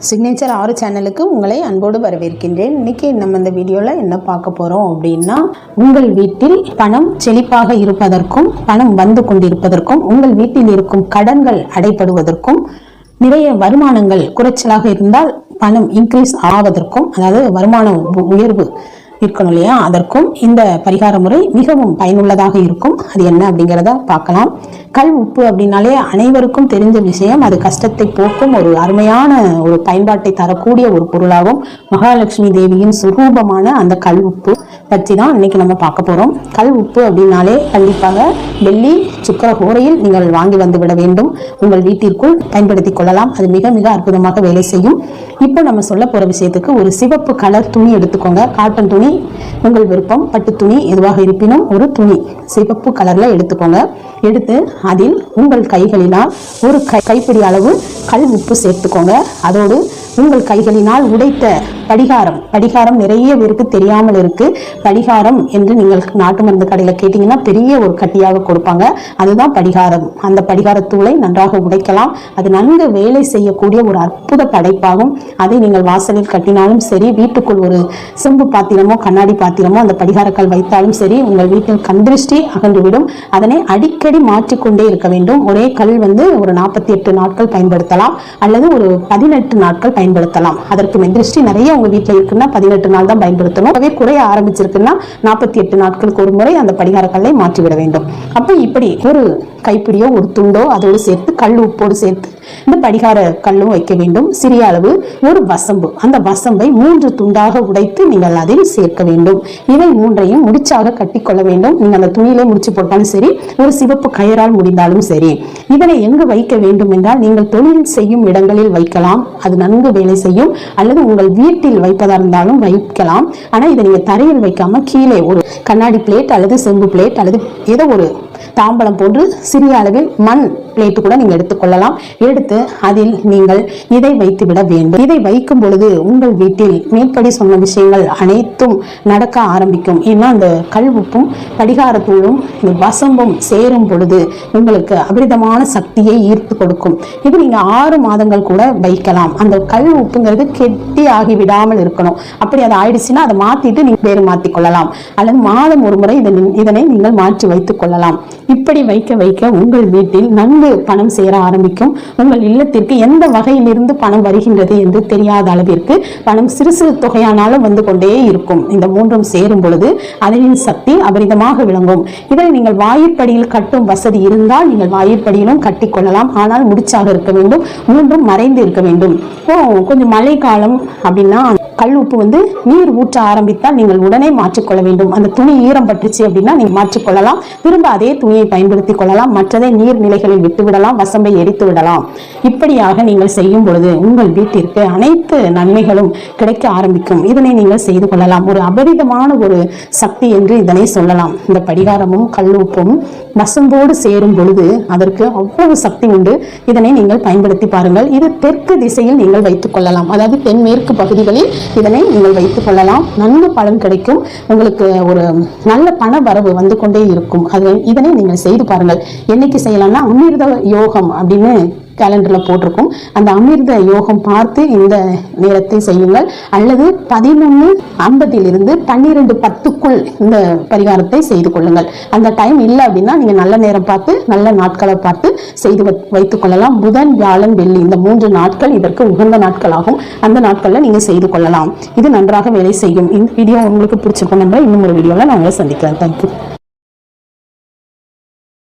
Signature ஆறு சேனலுக்கு உங்களை அன்போடு வரவேற்கின்றேன். இன்னைக்கு நம்ம இந்த வீடியோவில் என்ன பார்க்க போகிறோம் அப்படின்னா உங்கள் வீட்டில் பணம் செழிப்பாக இருப்பதற்கும் பணம் வந்து கொண்டிருப்பதற்கும் உங்கள் வீட்டில் இருக்கும் கடன்கள் அடைபடுவதற்கும் நிறைய வருமானங்கள் குறைச்சலாக இருந்தால் பணம் இன்க்ரீஸ் ஆவதற்கும் அதாவது வருமான உ- உயர்வு இருக்கணும் இல்லையா? அதற்கும் இந்த பரிகார முறை மிகவும் பயனுள்ளதாக இருக்கும். அது என்ன அப்படிங்கிறத பார்க்கலாம். கல் உப்பு அப்படின்னாலே அனைவருக்கும் தெரிஞ்ச விஷயம். அது கஷ்டத்தை போக்கும் ஒரு அருமையான ஒரு பயன்பாட்டை தரக்கூடிய ஒரு பொருளாகும். மகாலட்சுமி தேவியின் சுரூபமான அந்த கல் உப்பு. பற்றி தான் இன்னைக்கு நம்ம பார்க்க போறோம். கல் உப்பு அப்படின்னாலே கண்டிப்பாக வெள்ளி சுக்கர ஹோரையில் நீங்கள் வாங்கி வந்து விட வேண்டும். உங்கள் வீட்டிற்குள் பயன்படுத்தி கொள்ளலாம். அது மிக மிக அற்புதமாக வேலை செய்யும். இப்போ நம்ம சொல்ல போற விஷயத்துக்கு ஒரு சிவப்பு கலர் துணி எடுத்துக்கோங்க. காட்டன் துணி உங்கள் விருப்பம். பட்டு துணி எதுவாக இருப்பினும் ஒரு துணி. சிவப்பு கலர்ல எடுத்துக்கோங்க. எடுத்து அதில் உங்கள் கைகளினால் ஒரு கை கைப்பிடி அளவு கல் உப்பு சேர்த்துக்கோங்க. அதோடு உங்கள் கைகளினால் உடைத்த படிகாரம். படிகாரம் நிறைய பேருக்கு தெரியாமல் இருக்கு. படிகாரம் என்று நீங்கள் நாட்டு மருந்து கடையில் கேட்டிங்கன்னா பெரிய ஒரு கட்டியாக கொடுப்பாங்க. அதுதான் படிகாரம். அந்த படிகாரத்தூளை நன்றாக உடைக்கலாம். அது நன்கு வேலை செய்யக்கூடிய ஒரு அற்புத படைப்பாகும். அதை நீங்கள் வாசலில் கட்டினாலும் சரி வீட்டுக்குள் ஒரு செம்பு பாத்திரமோ கண்ணாடி பாத்திரமோ அந்த படிகாரக்கல் வைத்தாலும் சரி உங்கள் வீட்டில் கந்திருஷ்டி அகன்றுவிடும். அதனை அடிக்கடி மாற்றிக்கொண்டே இருக்க வேண்டும். ஒரே கல் வந்து ஒரு நாற்பத்தி எட்டு நாட்கள் பயன்படுத்தலாம். அல்லது ஒரு பதினெட்டு நாட்கள் பயன்படுத்தலாம். அதற்கு மெந்திருஷ்டி நிறைய உங்க வீட்டில் இருக்குன்னா பதினெட்டு நாள் தான் பயன்படுத்தணும். அதே குறைய ஆரம்பிச்சிருக்குன்னா நாற்பத்தி எட்டு நாட்களுக்கு ஒரு முறை அந்த படிகார கல்லை மாற்றிவிட வேண்டும். அப்போ இப்படி ஒரு கைப்பிடியோ ஒரு துண்டோ அதோடு சேர்த்து கல் உப்போடு சேர்த்து இந்த படிகார கல்லும் வைக்க வேண்டும். சிறிய அளவு ஒரு வசம்பு. அந்த வசம்பை மூன்று துண்டாக உடைத்து நீங்கள் அதில் சேர்க்க வேண்டும். இவை மூன்றையும் முடிச்சாக கட்டிக்கொள்ள வேண்டும். நீங்கள் அந்த துணியிலே முடிச்சு போட்டாலும் சரி ஒரு சிவப்பு கயரால் முடிந்தாலும் சரி. இதனை எங்கு வைக்க வேண்டும் என்றால் நீங்கள் தொழில் செய்யும் இடங்களில் வைக்கலாம். அது நன்கு வேலை செய்யும். அல்லது உங்கள் வீட்டில் வைப்பதா இருந்தாலும் வைக்கலாம். ஆனா இதை நீங்கள் தரையில் வைக்காம கீழே ஒரு கண்ணாடி பிளேட் அல்லது செம்பு பிளேட் அல்லது ஏதோ ஒரு தாம்பலம் போன்று சிறிய அளவில் மண் பிளேட்டு கூட நீங்க எடுத்துக்கொள்ளலாம். எடுத்து அதில் நீங்கள் இதை வைத்து விட வேண்டும். இதை வைக்கும் பொழுது உங்கள் வீட்டில் மேற்படி சொன்ன விஷயங்கள் அனைத்தும் நடக்க ஆரம்பிக்கும். ஏன்னா அந்த கல் உப்பும் படிகாரத்தூளும் இந்த வசம்பும் சேரும் பொழுது உங்களுக்கு அபரிதமான சக்தியை ஈர்த்து கொடுக்கும். இது நீங்க ஆறு மாதங்கள் கூட வைக்கலாம். அந்த கல் உப்புங்கிறது கெட்டி ஆகி விடாமல் இருக்கணும். அப்படி அது ஆயிடுச்சுன்னா அதை மாத்திட்டு நீங்க வேறு மாத்திக் கொள்ளலாம். அல்லது மாதம் ஒரு முறை இதனை நீங்கள் மாற்றி வைத்துக் கொள்ளலாம். இப்படி வைக்க வைக்க உங்கள் வீட்டில் நன்கு பணம் சேர ஆரம்பிக்கும். உங்கள் இல்லத்திற்கு எந்த வகையிலிருந்து பணம் வருகின்றது என்று தெரியாத அளவிற்கு பணம் சிறு சிறு தொகையானாலும் வந்து கொண்டே இருக்கும். இந்த மூன்றும் சேரும் பொழுது அதனின் சக்தி அபரிதமாக விளங்கும். இதை நீங்கள் வாயிற்படியில் கட்டும் வசதி இருந்தால் நீங்கள் வாயிற்படியிலும் கட்டி கொள்ளலாம். ஆனால் முடிச்சாக இருக்க வேண்டும். மூன்றும் மறைந்து இருக்க வேண்டும். கொஞ்சம் மழை காலம் அப்படின்னா கல் உப்பு வந்து நீர் ஊற்ற ஆரம்பித்தால் நீங்கள் உடனே மாற்றிக்கொள்ள வேண்டும். அந்த துணி ஈரம் பட்டுச்சு அப்படின்னா நீங்கள் மாற்றிக்கொள்ளலாம் திரும்ப அதே துணியை பயன்படுத்தி கொள்ளலாம். மற்றதை நீர் நிலைகளில் விட்டு விடலாம் வசம்பை எரித்து விடலாம். இப்படியாக நீங்கள் செய்யும் பொழுது உங்கள் வீட்டிற்கு அனைத்து நன்மைகளும் கிடைக்க ஆரம்பிக்கும். இதனை நீங்கள் செய்து கொள்ளலாம். ஒரு அபரிதமான ஒரு சக்தி என்று இதனை சொல்லலாம். இந்த படிகாரமும் கல்லூப்பும் வசம்போடு சேரும் பொழுது அதற்கு அவ்வளவு சக்தி உண்டு. இதனை நீங்கள் பயன்படுத்தி பாருங்கள். இது தெற்கு திசையில் நீங்கள் வைத்துக் கொள்ளலாம். அதாவது தென்மேற்கு பகுதிகளில் இதனை நீங்கள் வைத்துக் கொள்ளலாம். நன்கு பலன் கிடைக்கும். உங்களுக்கு ஒரு நல்ல பண வரவு வந்து கொண்டே இருக்கும். அது இதனை நீங்கள் செய்து பாருங்கள். என்னைக்கு செய்யலாம்னா அமிர்த யோகம் அப்படின்னு கேலண்டரில் போட்டிருக்கும். அந்த அமிர்த யோகம் பார்த்து இந்த நேரத்தை செய்யுங்கள். அல்லது பதினொன்று ஐம்பத்திலிருந்து பன்னிரெண்டு பத்துக்குள் இந்த பரிகாரத்தை செய்து கொள்ளுங்கள். அந்த டைம் இல்லை அப்படின்னா நீங்கள் நல்ல நேரம் பார்த்து நல்ல நாட்களை பார்த்து செய்து வைத்துக் கொள்ளலாம். புதன் வியாழன் வெள்ளி இந்த மூன்று நாட்கள் இதற்கு உகந்த நாட்களாகும். அந்த நாட்களில் நீங்கள் செய்து கொள்ளலாம். இது நன்றாக வேலை செய்யும். இந்த வீடியோ உங்களுக்கு பிடிச்சிருக்கும் நம்புறேன். இன்னும் ஒரு வீடியோவில் நாங்கள் உங்களை சந்திக்கிறேன். தேங்க்யூ